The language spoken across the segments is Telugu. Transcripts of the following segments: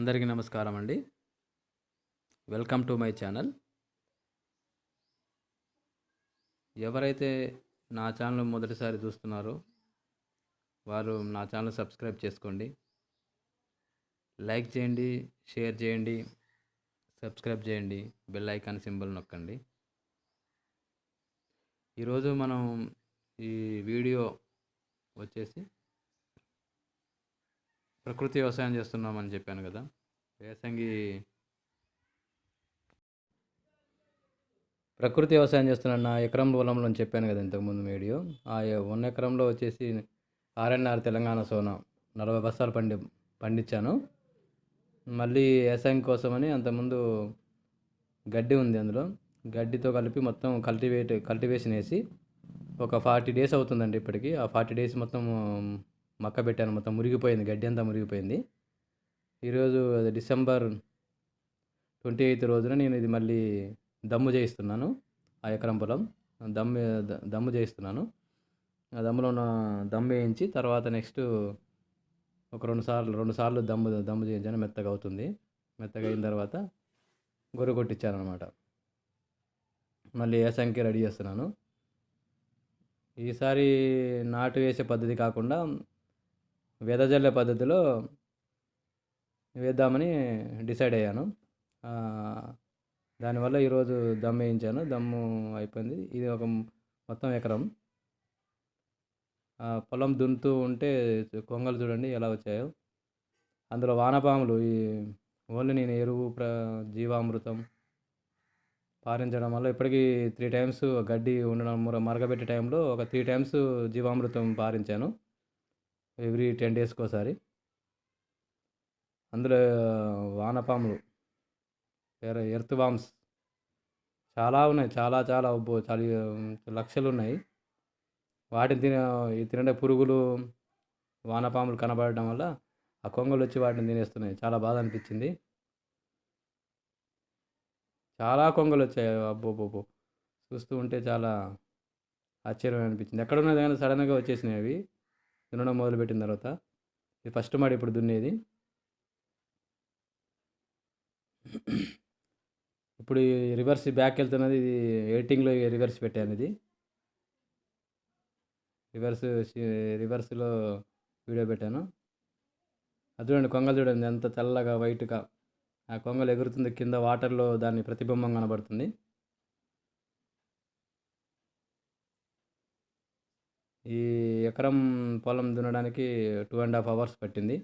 అందరికీ నమస్కారం అండి. వెల్కమ్ టు మై ఛానల్ ఎవరైతే నా ఛానల్ మొదటిసారి చూస్తున్నారో వారు నా ఛానల్ సబ్స్క్రైబ్ చేసుకోండి. లైక్ చేయండి షేర్ చేయండి సబ్స్క్రైబ్ చేయండి బెల్ ఐకాన్ సింబల్ నొక్కండి. ఈరోజు మనం ఈ వీడియో వచ్చేసి ప్రకృతి వ్యవసాయం చేస్తున్నామని చెప్పాను కదా. వేసంగి ప్రకృతి వ్యవసాయం చేస్తున్నాను నా ఎకరం పొలంలో చెప్పాను కదా ఇంతకుముందు వీడియో. ఆ వన్ ఎకరంలో వచ్చేసి ఆర్ఎన్ఆర్ తెలంగాణ సోనా నలభై బస్తాలు పండి పండించాను. మళ్ళీ వ్యవసాయం కోసమని అంతకుముందు గడ్డి ఉంది అందులో. గడ్డితో కలిపి మొత్తం కల్టివేట్ కల్టివేషన్ వేసి ఒక ఫార్టీ డేస్ అవుతుందండి ఇప్పటికి. ఆ ఫార్టీ డేస్ మొత్తం మక్క పెట్టాను మొత్తం మురిగిపోయింది గడ్డి అంతా మురిగిపోయింది. ఈరోజు అది డిసెంబర్ ట్వంటీ ఎయిత్ రోజున నేను ఇది మళ్ళీ దమ్ము చేయిస్తున్నాను ఆ ఎకరం పొలం. దమ్ము దమ్ము చేయిస్తున్నాను. ఆ దమ్ములో ఉన్న దమ్ము వేయించి తర్వాత నెక్స్ట్ ఒక రెండు సార్లు రెండు సార్లు దమ్ము దమ్ము చేయించాను మెత్తగా అవుతుంది. మెత్తగా అయిన తర్వాత గొర్రె కొట్టించాను అనమాట మళ్ళీ ఏసంకి రెడీ చేస్తున్నాను. ఈసారి నాటు వేసే పద్ధతి కాకుండా వెదజల్లే పద్ధతిలో వేద్దామని డిసైడ్ అయ్యాను. దానివల్ల ఈరోజు దమ్ వేయించాను. దమ్ము అయిపోయింది. ఇది ఒక మొత్తం ఎకరం. పొలం దున్నుతూ ఉంటే కొంగలు చూడండి ఎలా వచ్చాయో. అందులో వానపాములు ఈ ఓన్లీ నేను ఎరువు ప్ర జీవామృతం పారించడం వల్ల ఇప్పటికీ త్రీ టైమ్స్ గడ్డి ఉండడం మరగబెట్టే టైంలో ఒక త్రీ టైమ్స్ జీవామృతం పారించాను. ఎవ్రీ టెన్ డేస్కి ఒకసారి అందులో వానపాములు ఎర్త్ బామ్స్ చాలా ఉన్నాయి. చాలా చాలా చాలా లక్షలు ఉన్నాయి. వాటిని తిన తినడే పురుగులు వానపాములు కనబడడం వల్ల ఆ కొంగలు వచ్చి వాటిని తినేస్తున్నాయి. చాలా బాధ అనిపించింది. చాలా కొంగలు వచ్చాయి. అబ్బో చూస్తూ ఉంటే చాలా ఆశ్చర్యం అనిపించింది ఎక్కడ ఉన్నది కానీ సడన్గా వచ్చేసినాయి అవి? దున్నడం మొదలుపెట్టిన తర్వాత ఇది ఫస్ట్ మాడి ఇప్పుడు దున్నేది. ఇప్పుడు రివర్స్ బ్యాక్ వెళ్తున్నది ఇది ఎడిటింగ్లో రివర్స్ పెట్టాను ఇది. రివర్స్ రివర్స్లో వీడియో పెట్టాను. అది చూడండి కొంగలు చూడండి ఎంత తెల్లగా వైట్గా ఆ కొంగలు ఎగురుతుంది కింద వాటర్లో దాని ప్రతిబింబం కనబడుతుంది. ఈ ఎకరం పొలం దున్నడానికి టూ అండ్ హాఫ్ అవర్స్ పట్టింది.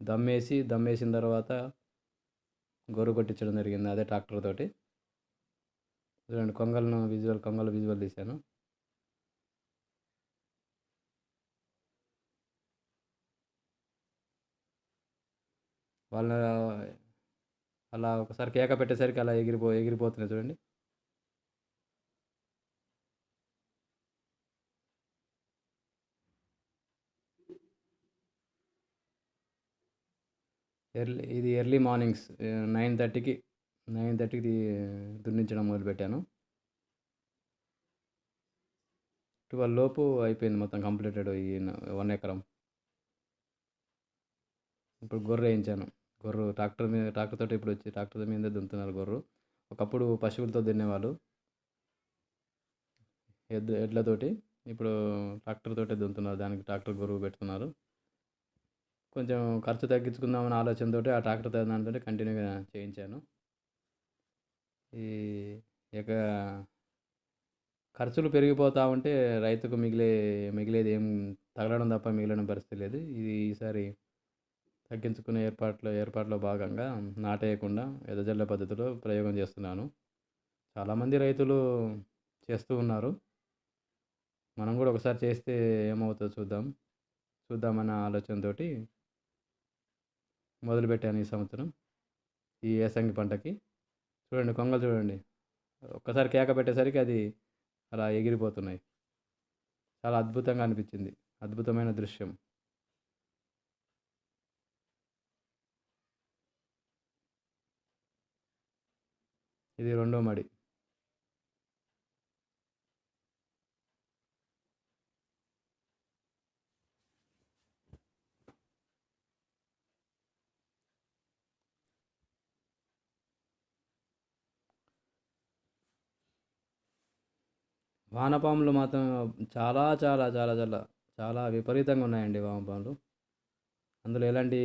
దమ్మేసి దమ్మేసిన తర్వాత గొర్రె కొట్టించడం జరిగింది అదే ట్రాక్టర్ తోటి. చూడండి కొంగలను విజువల్ కొంగలు విజువల్ తీశాను. వాళ్ళ అలా ఒకసారి కేక పెట్టేసరికి అలా ఎగిరిపో ఎగిరిపోతున్నాయి చూడండి. ఎర్లీ ఇది ఎర్లీ మార్నింగ్స్ నైన్ థర్టీకి నైన్ థర్టీకి దున్నించడం మొదలుపెట్టాను. ట్వెల్వ్ లోపు అయిపోయింది మొత్తం కంప్లీటెడ్ ఈ వన్ ఎకరం. ఇప్పుడు గొర్రె వేయించాను. గొర్రు ట్రాక్టర్ మీద ట్రాక్టర్ తోటి ఇప్పుడు వచ్చి ట్రాక్టర్ మీద దున్నుతున్నారు గొర్రు. ఒకప్పుడు పశువులతో దున్నేవాళ్ళు. ఎద్దు ఎడ్లతోటి ఇప్పుడు ట్రాక్టర్ తోటే దున్నుతున్నారు. దానికి ట్రాక్టర్ గొర్రు పెడుతున్నారు. కొంచెం ఖర్చు తగ్గించుకుందామని ఆలోచనతో ఆ ట్రాక్టర్ దాంతో కంటిన్యూగా చేయించాను. ఈ ఇక ఖర్చులు పెరిగిపోతూ ఉంటే రైతుకు మిగిలే మిగిలేది ఏం తగలడం తప్ప మిగిలిన పరిస్థితి లేదు. ఇది ఈసారి తగ్గించుకునే ఏర్పాట్లో ఏర్పాట్లో భాగంగా నాటేయకుండా ఎదజల్ల పద్ధతిలో ప్రయోగం చేస్తున్నాను. చాలామంది రైతులు చేస్తూ ఉన్నారు. మనం కూడా ఒకసారి చేస్తే ఏమవుతుందో చూద్దాం. చూద్దామన్న ఆలోచనతోటి మొదలుపెట్టాను ఈ సంవత్సరం ఈ ఏసంగి పంటకి. చూడండి కొంగలు చూడండి. ఒక్కసారి కేక పెట్టేసరికి అది అలా ఎగిరిపోతున్నాయి. చాలా అద్భుతంగా అనిపించింది. అద్భుతమైన దృశ్యం. ఇది రెండో మడి. వానపాములు మాత్రం చాలా చాలా చాలా చాలా చాలా విపరీతంగా ఉన్నాయండి వానపాములు. అందులో ఎలాంటి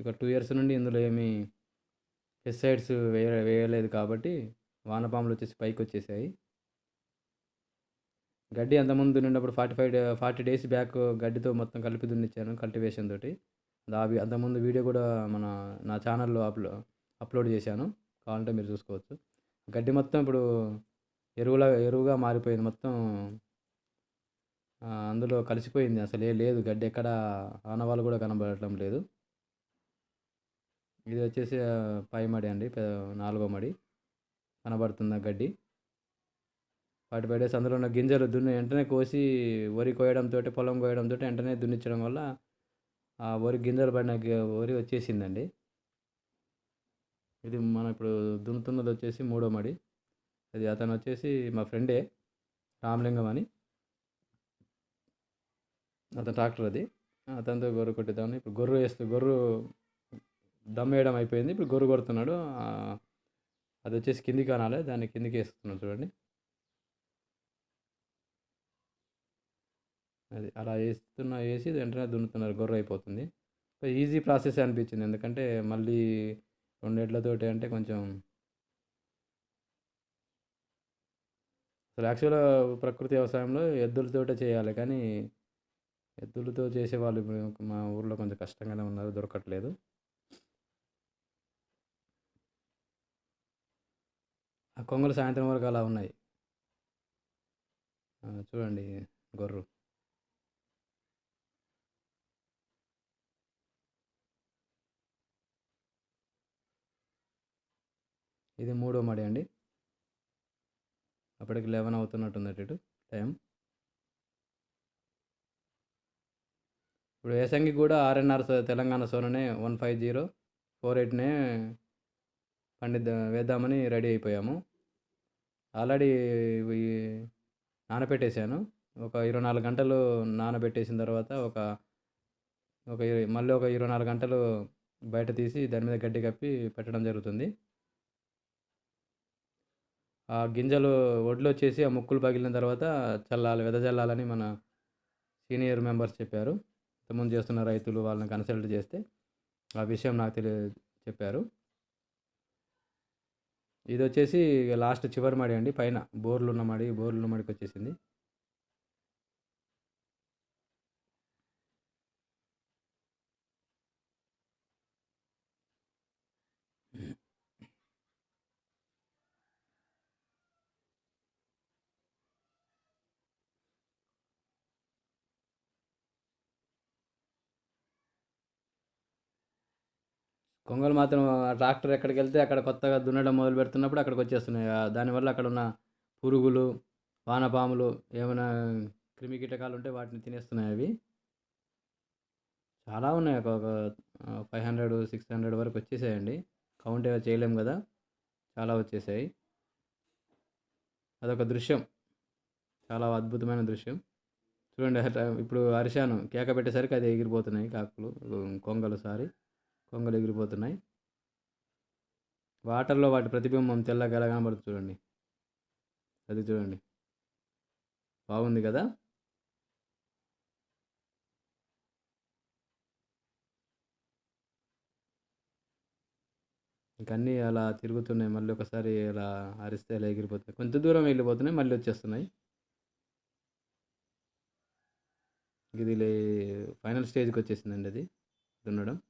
ఒక టూ ఇయర్స్ నుండి ఇందులో ఏమీ పెస్టిసైడ్స్ వేయ వేయలేదు కాబట్టి వానపాములు వచ్చేసి పైకి వచ్చేసాయి. గడ్డి అంతకుముందు దున్నినప్పుడు forty five forty days back గడ్డితో మొత్తం కలిపి దున్నిచ్చాను కల్టివేషన్ తోటి. అది అంతకుముందు వీడియో కూడా మన నా ఛానల్లో అప్లో అప్లోడ్ చేశాను. కావాలంటే మీరు చూసుకోవచ్చు. గడ్డి మొత్తం ఇప్పుడు ఎరువుల ఎరువుగా మారిపోయింది మొత్తం. అందులో కలిసిపోయింది. అసలు ఏ లేదు. గడ్డి ఎక్కడ ఆనవాళ్ళు కూడా కనబడటం లేదు. ఇది వచ్చేసి పై మడి అండి. నాలుగో మడి. కనబడుతుంది ఆ గడ్డి? వాటి ఫైవ్ డేస్ అందులో ఉన్న గింజలు దున్ని వెంటనే కోసి వరి కోయడంతో పొలం కోయడంతో వెంటనే దున్నించడం వల్ల ఆ వరి గింజలు పడిన గ- వరి వచ్చేసిందండి. ఇది మనం ఇప్పుడు దున్నుతున్నది వచ్చేసి మూడో మడి. అది అతను వచ్చేసి మా ఫ్రెండే రామలింగం అని. అతను ట్రాక్టర్ అది. అతనితో గొర్రె కొట్టిద్దామని ఇప్పుడు గొర్రె వేస్తూ గొర్రె దమ్ వేయడం అయిపోయింది. ఇప్పుడు గొర్రె కొడుతున్నాడు. అది వచ్చేసి కిందికి అనాలి దాన్ని కిందికి వేస్తున్నాడు చూడండి. అది అలా వేస్తున్న వేసి వెంటనే దున్నుతున్నారు గొర్రె అయిపోతుంది. ఈజీ ప్రాసెస్ అనిపించింది. ఎందుకంటే మళ్ళీ రెండేళ్ళతోటి అంటే కొంచెం అసలు యాక్చువల్గా ప్రకృతి వ్యవసాయంలో ఎద్దులతోటే చేయాలి. కానీ ఎద్దులతో చేసే వాళ్ళు మా ఊర్లో కొంచెం కష్టంగానే ఉన్నారు దొరకట్లేదు. ఆ కొంగలు సాయంత్రం వరకు అలా ఉన్నాయి. చూడండి గొర్రు. ఇది మూడో మడి అండి. అప్పటికి లెవెన్ అవుతున్నట్టుంది అటు టైం. ఇప్పుడు ఏసంగి కూడా ఆర్ఎన్ఆర్ తెలంగాణ సోననే వన్ ఫైవ్ జీరో ఫోర్ ఎయిట్నే పండిద్దా వేద్దామని రెడీ అయిపోయాము. ఆల్రెడీ నానబెట్టేశాను. ఒక ఇరవై నాలుగు గంటలు నానబెట్టేసిన తర్వాత ఒక ఒక మళ్ళీ ఒక ఇరవై నాలుగు గంటలు బయట తీసి దాని మీద గడ్డి కప్పి పెట్టడం జరుగుతుంది. ఆ గింజలు ఒడ్లు వచ్చేసి ఆ ముక్కులు పగిలిన తర్వాత చల్లాలి వెదజల్లాలని మన సీనియర్ మెంబర్స్ చెప్పారు. ఇంతకుముందు చేస్తున్న రైతులు వాళ్ళని కన్సల్ట్ చేస్తే ఆ విషయం నాకు తెలియ చెప్పారు. ఇది వచ్చేసి లాస్ట్ చివరి మడి అండి పైన బోర్లు ఉన్న మడి బోర్లు ఉన్న మడికి వచ్చేసింది కొంగలు మాత్రం ఆ ట్రాక్టర్ ఎక్కడికి వెళ్తే అక్కడ కొత్తగా దున్నడం మొదలు పెడుతున్నప్పుడు అక్కడికి వచ్చేస్తున్నాయి. దానివల్ల అక్కడ ఉన్న పురుగులు వానపాములు ఏమైనా క్రిమి కీటకాలు ఉంటే వాటిని తినేస్తున్నాయి అవి. చాలా ఉన్నాయి. ఒక ఫైవ్ హండ్రెడ్ సిక్స్ హండ్రెడ్ వరకు వచ్చేసాయండి. కౌంట్ ఏమో చేయలేము కదా. చాలా వచ్చేసాయి. అదొక దృశ్యం. చాలా అద్భుతమైన దృశ్యం. చూడండి ఇప్పుడు అరిశాను. కేక పెట్టేసరికి అది ఎగిరిపోతున్నాయి కాకులు కొంగలు సారీ. కొంగలు ఎగిరిపోతున్నాయి వాటర్లో వాటి ప్రతిబింబం తెల్లగా ఎలా కనబడుతుంది చూడండి. అది చూడండి. బాగుంది కదా? ఇంకన్నీ అలా తిరుగుతున్నాయి. మళ్ళీ ఒకసారి అలా అరిస్తే అలా ఎగిరిపోతున్నాయి. కొంత దూరం వెళ్ళిపోతున్నాయి మళ్ళీ వచ్చేస్తున్నాయి. ఇది లే- ఫైనల్ స్టేజ్కి వచ్చేసిందండి అది. దున్నడం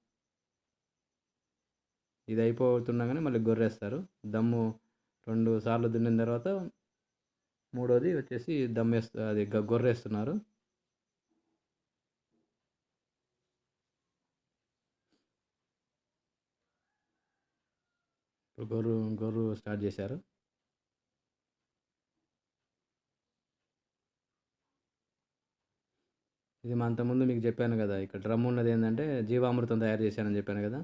ఇది అయిపోతుండగానే మళ్ళీ గొర్రేస్తారు. దమ్ము రెండు సార్లు దున్నిన తర్వాత మూడోది వచ్చేసి దమ్ అది గ- గొర్రేస్తున్నారు. ఇప్పుడు గొర్రు గొర్రు స్టార్ట్ చేశారు. ఇది మా అంతకుముందు మీకు చెప్పాను కదా ఇక్కడ డ్రమ్ ఉన్నది ఏంటంటే జీవామృతం తయారు చేశానని చెప్పాను కదా.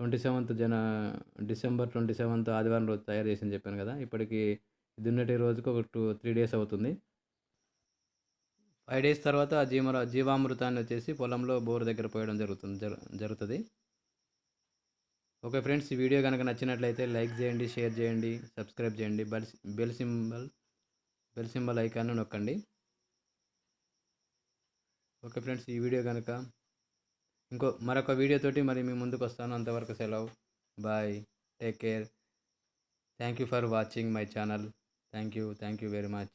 ట్వంటీ సెవెంత్ జన డిసెంబర్ ట్వంటీ సెవెంత్ ఆదివారం రోజు తయారు చేసింది చెప్పాను కదా. ఇప్పటికి దున్నటి రోజుకి ఒక టూ త్రీ డేస్ అవుతుంది. ఫైవ్ డేస్ తర్వాత ఆ జీవ జీవామృతాన్ని వచ్చేసి పొలంలో బోర్ దగ్గర పోయడం జరుగుతుంది జరుగుతుంది. ఓకే ఫ్రెండ్స్ ఈ వీడియో కనుక నచ్చినట్లయితే లైక్ చేయండి షేర్ చేయండి సబ్స్క్రైబ్ చేయండి bell bell symbol bell symbol icon నొక్కండి. ఓకే ఫ్రెండ్స్ ఈ వీడియో కనుక ఇంకో మరొక వీడియోతోటి మరి మీ ముందుకు వస్తాను. అంతవరకు సెలవు. Bye take care thank you for watching my channel thank you thank you very much